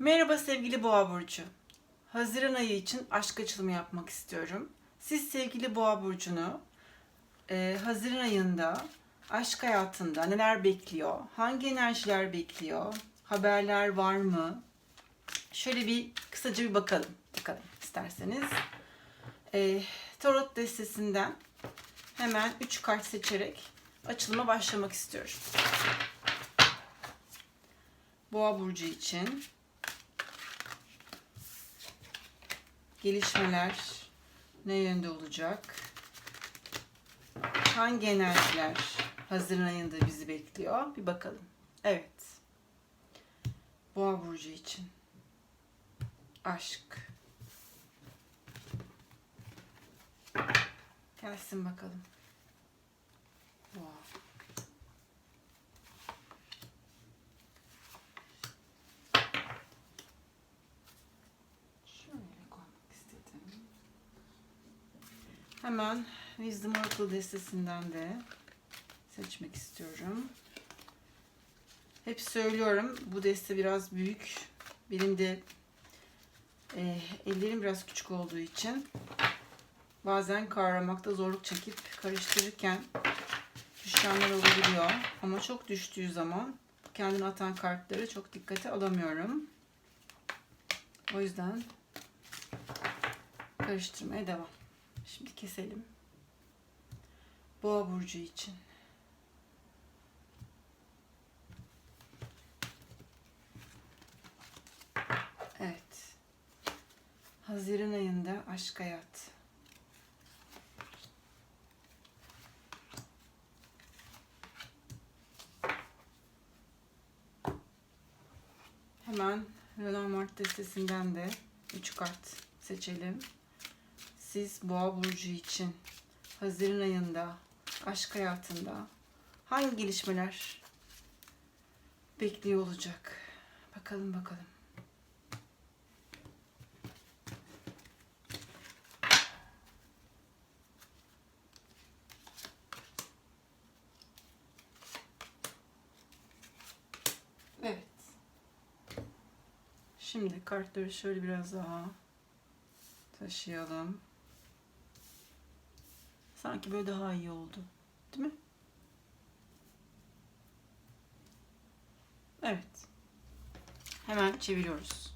Merhaba sevgili Boğa burcu. Haziran ayı için aşk açılımı yapmak istiyorum. Siz sevgili Boğa burcunu e, Haziran ayında aşk hayatında neler bekliyor? Hangi enerjiler bekliyor? Haberler var mı? Şöyle bir kısaca bir bakalım. Bakalım isterseniz. E, Tarot destesinden hemen 3 kart seçerek açılıma başlamak istiyorum. Boğa burcu için gelişmeler ne yönde olacak? Hangi enerjiler Haziran ayında bizi bekliyor? Bir bakalım. Evet. Boğa burcu için aşk. Gelsin bakalım. Boğa. Şöyle koymak istedim. Hemen Wisdom Oracle destesinden de seçmek istiyorum. Hep söylüyorum bu deste biraz büyük. Benim de e, ellerim biraz küçük olduğu için bazen kavramakta zorluk çekip karıştırırken düşenler olabiliyor. Ama çok düştüğü zaman kendini atan kartları çok dikkate alamıyorum. O yüzden karıştırmaya devam. Şimdi keselim. Boğa burcu için. Evet. Haziran ayında aşk hayat. Hemen Lenormand destesinden de 3 kart seçelim. Siz Boğa burcu için Haziran ayında aşk hayatında hangi gelişmeler bekliyor olacak? Bakalım bakalım. Evet. Şimdi kartları şöyle biraz daha taşıyalım. Sanki böyle daha iyi oldu. Değil mi? Evet. Hemen çeviriyoruz.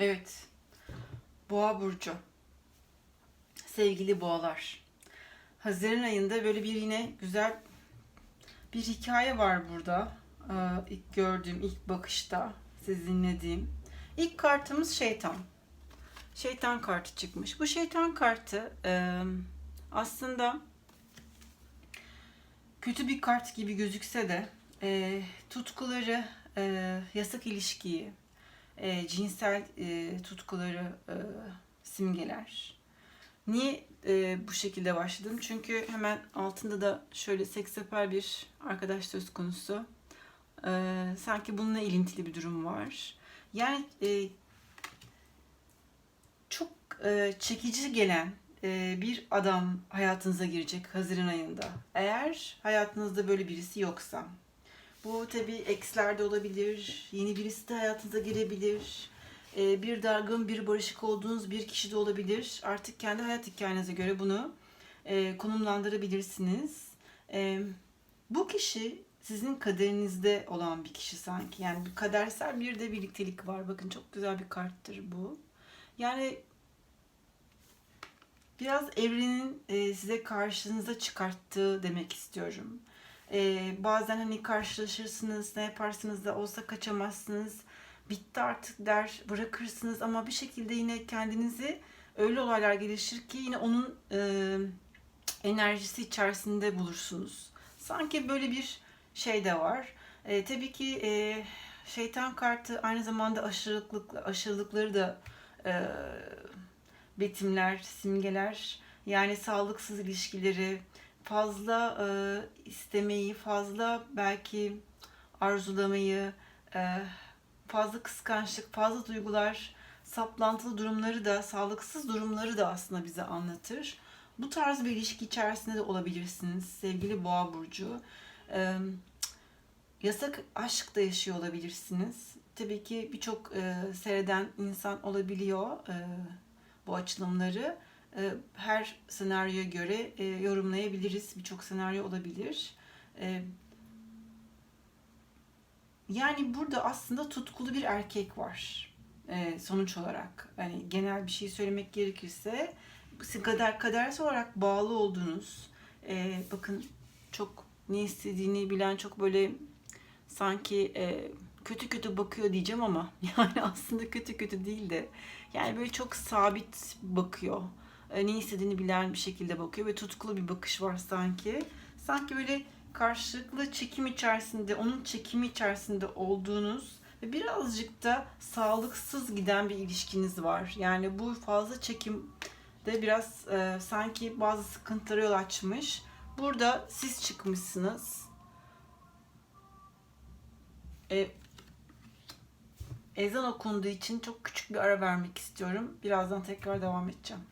Evet. Boğa burcu. Sevgili boğalar. Haziran ayında böyle bir yine güzel bir hikaye var burada. Ee, ilk gördüğüm, ilk bakışta siz dinlediğim. İlk kartımız şeytan. Şeytan kartı çıkmış. Bu şeytan kartı e, aslında kötü bir kart gibi gözükse de e, tutkuları, e, yasak ilişkiyi, e, cinsel e, tutkuları e, simgeler. Niye e, bu şekilde başladım? Çünkü hemen altında da şöyle seksapel bir arkadaş söz konusu. E, sanki bununla ilintili bir durum var. Yani e, çok e, çekici gelen e, bir adam hayatınıza girecek Haziran ayında. Eğer hayatınızda böyle birisi yoksa. Bu tabii ekslerde olabilir, yeni birisi de hayatınıza girebilir. Ee, bir dargın, bir barışık olduğunuz bir kişi de olabilir. Artık kendi hayat hikayenize göre bunu e, konumlandırabilirsiniz. E, bu kişi sizin kaderinizde olan bir kişi sanki. Yani bir kadersel bir de birliktelik var. Bakın çok güzel bir karttır bu. Yani biraz evrenin e, size karşınıza çıkarttığı demek istiyorum. Ee, bazen hani karşılaşırsınız, ne yaparsınız da olsa kaçamazsınız. Bitti artık der, bırakırsınız ama bir şekilde yine kendinizi öyle olaylar gelişir ki yine onun e, enerjisi içerisinde bulursunuz. Sanki böyle bir şey de var. E, tabii ki e, şeytan kartı aynı zamanda aşırılıklık, aşırılıkları da e, betimler, simgeler. Yani sağlıksız ilişkileri, fazla e, istemeyi, fazla belki arzulamayı, e, fazla kıskançlık, fazla duygular, saplantılı durumları da, sağlıksız durumları da aslında bize anlatır. Bu tarz bir ilişki içerisinde de olabilirsiniz sevgili Boğa burcu. E, yasak aşk da yaşıyor olabilirsiniz. Tabii ki birçok e, seyreden insan olabiliyor e, bu açılımları. E, her senaryoya göre e, yorumlayabiliriz. Birçok senaryo olabilir. E, yani burada aslında tutkulu bir erkek var. E, sonuç olarak. Hani genel bir şey söylemek gerekirse kader kadersel olarak bağlı olduğunuz e, bakın çok ne istediğini bilen çok böyle sanki kötü kötü bakıyor diyeceğim ama yani aslında kötü kötü değil de yani böyle çok sabit bakıyor. E, ne istediğini bilen bir şekilde bakıyor ve tutkulu bir bakış var sanki. Sanki böyle karşılıklı çekim içerisinde, onun çekimi içerisinde olduğunuz ve birazcık da sağlıksız giden bir ilişkiniz var. Yani bu fazla çekim de biraz e, sanki bazı sıkıntılara yol açmış. Burada siz çıkmışsınız. E, ezan okunduğu için çok küçük bir ara vermek istiyorum. Birazdan tekrar devam edeceğim.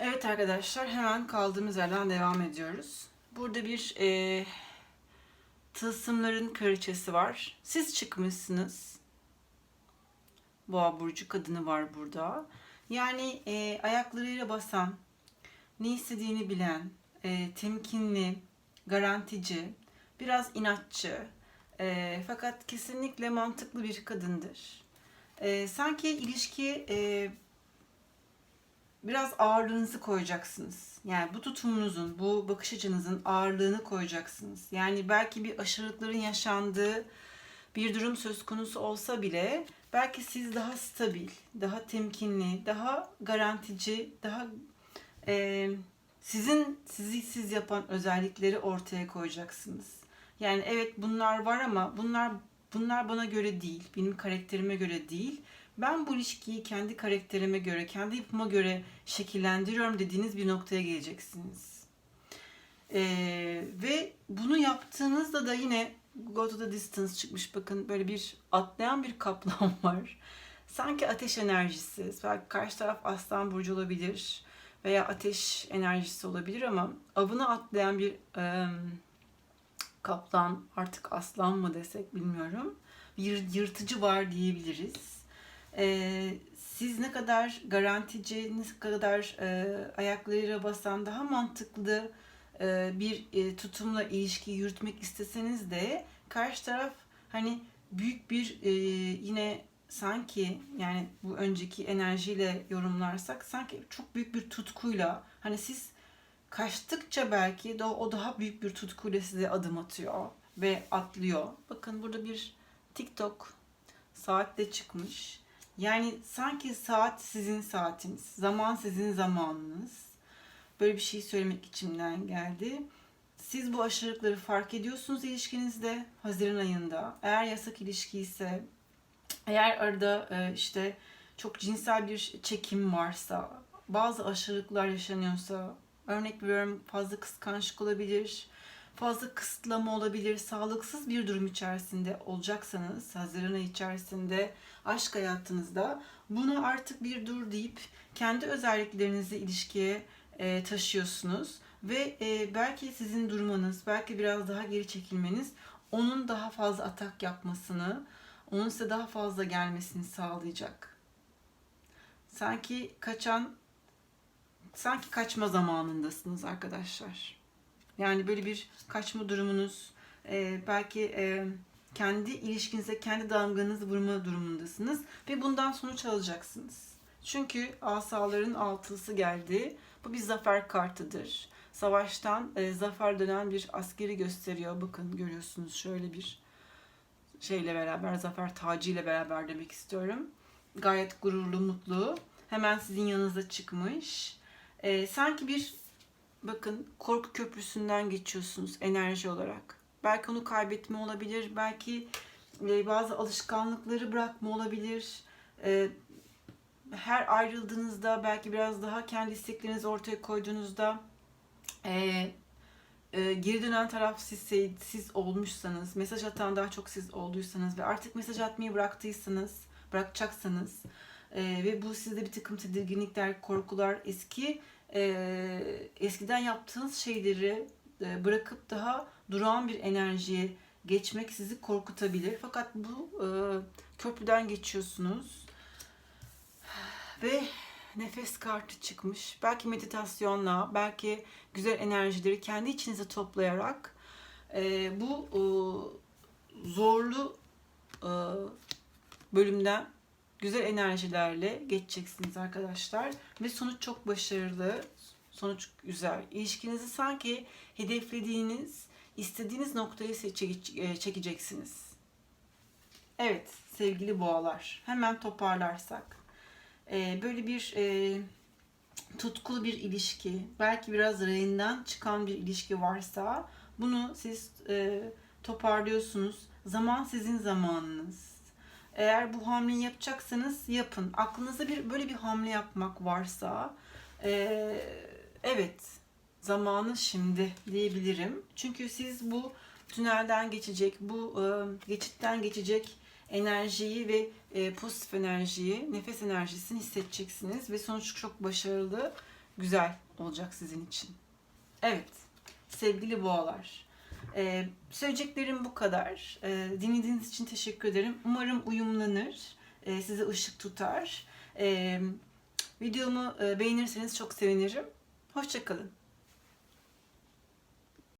Evet arkadaşlar hemen kaldığımız yerden devam ediyoruz. Burada bir e, tılsımların kraliçesi var. Siz çıkmışsınız. Boğa burcu kadını var burada. Yani e, ayaklarıyla basan, ne istediğini bilen, e, temkinli, garantici, biraz inatçı, e, fakat kesinlikle mantıklı bir kadındır. E, sanki ilişki e, biraz ağırlığınızı koyacaksınız. Yani bu tutumunuzun, bu bakış açınızın ağırlığını koyacaksınız. Yani belki bir aşırılıkların yaşandığı bir durum söz konusu olsa bile belki siz daha stabil, daha temkinli, daha garantici, daha e, sizin sizi siz yapan özellikleri ortaya koyacaksınız. Yani evet bunlar var ama bunlar bunlar bana göre değil, benim karakterime göre değil. Ben bu ilişkiyi kendi karakterime göre, kendi yapıma göre şekillendiriyorum dediğiniz bir noktaya geleceksiniz. Ee, ve bunu yaptığınızda da yine Go to the Distance çıkmış. Bakın böyle bir atlayan bir kaplan var. Sanki ateş enerjisi. Belki karşı taraf aslan burcu olabilir. Veya ateş enerjisi olabilir ama avını atlayan bir e, kaplan artık aslan mı desek bilmiyorum. Bir yırtıcı var diyebiliriz. E, siz ne kadar garantici, ne kadar e, ayaklarıyla basan daha mantıklı e, bir e, tutumla ilişki yürütmek isteseniz de karşı taraf hani büyük bir e, yine sanki yani bu önceki enerjiyle yorumlarsak sanki çok büyük bir tutkuyla hani siz kaçtıkça belki de o daha büyük bir tutkuyla size adım atıyor ve atlıyor. Bakın burada bir TikTok saatte çıkmış. Yani sanki saat sizin saatiniz, zaman sizin zamanınız. Böyle bir şey söylemek içimden geldi. Siz bu aşırılıkları fark ediyorsunuz ilişkinizde Haziran ayında. Eğer yasak ilişki ise, eğer arada e, işte çok cinsel bir çekim varsa, bazı aşırılıklar yaşanıyorsa, örnek veriyorum fazla kıskançlık olabilir, fazla kısıtlama olabilir, sağlıksız bir durum içerisinde olacaksanız Haziran ayı içerisinde aşk hayatınızda bunu artık bir dur deyip kendi özelliklerinizi ilişkiye e, taşıyorsunuz ve e, belki sizin durmanız, belki biraz daha geri çekilmeniz onun daha fazla atak yapmasını, onun size daha fazla gelmesini sağlayacak. Sanki kaçan, sanki kaçma zamanındasınız arkadaşlar. Yani böyle bir kaçma durumunuz, e, belki e, kendi ilişkinize, kendi damganızı vurma durumundasınız ve bundan sonuç alacaksınız. Çünkü asaların altılısı geldi. Bu bir zafer kartıdır. Savaştan e, zafer dönen bir askeri gösteriyor. Bakın görüyorsunuz şöyle bir şeyle beraber, zafer tacıyla beraber demek istiyorum. Gayet gururlu, mutlu. Hemen sizin yanınıza çıkmış. E, sanki bir bakın korku köprüsünden geçiyorsunuz enerji olarak. Belki onu kaybetme olabilir. Belki e, bazı alışkanlıkları bırakma olabilir. E, her ayrıldığınızda belki biraz daha kendi isteklerinizi ortaya koyduğunuzda e, geri dönen taraf siz, siz olmuşsanız, mesaj atan daha çok siz olduysanız ve artık mesaj atmayı bıraktıysanız, bırakacaksanız ve bu sizde bir takım tedirginlikler, korkular, eski e, eskiden yaptığınız şeyleri e, bırakıp daha durağan bir enerjiye geçmek sizi korkutabilir. Fakat bu e, köprüden geçiyorsunuz ve nefes kartı çıkmış. Belki meditasyonla, belki güzel enerjileri kendi içinize toplayarak e, bu e, zorlu e, bölümden güzel enerjilerle geçeceksiniz arkadaşlar. Ve sonuç çok başarılı. Sonuç güzel. İlişkinizi sanki hedeflediğiniz, istediğiniz noktaya seçe- e, çekeceksiniz. Evet sevgili boğalar. Hemen toparlarsak. Ee, böyle bir e, tutkulu bir ilişki, belki biraz rayından çıkan bir ilişki varsa bunu siz e, toparlıyorsunuz. Zaman sizin zamanınız. Eğer bu hamleyi yapacaksanız yapın. Aklınızda bir böyle bir hamle yapmak varsa e, evet zamanı şimdi diyebilirim. Çünkü siz bu tünelden geçecek, bu e, geçitten geçecek enerjiyi ve e, pozitif enerjiyi, nefes enerjisini hissedeceksiniz ve sonuç çok başarılı, güzel olacak sizin için. Evet, sevgili boğalar. E, söyleyeceklerim bu kadar. E, dinlediğiniz için teşekkür ederim. Umarım uyumlanır, e, size ışık tutar. E, videomu e, beğenirseniz çok sevinirim. Hoşçakalın.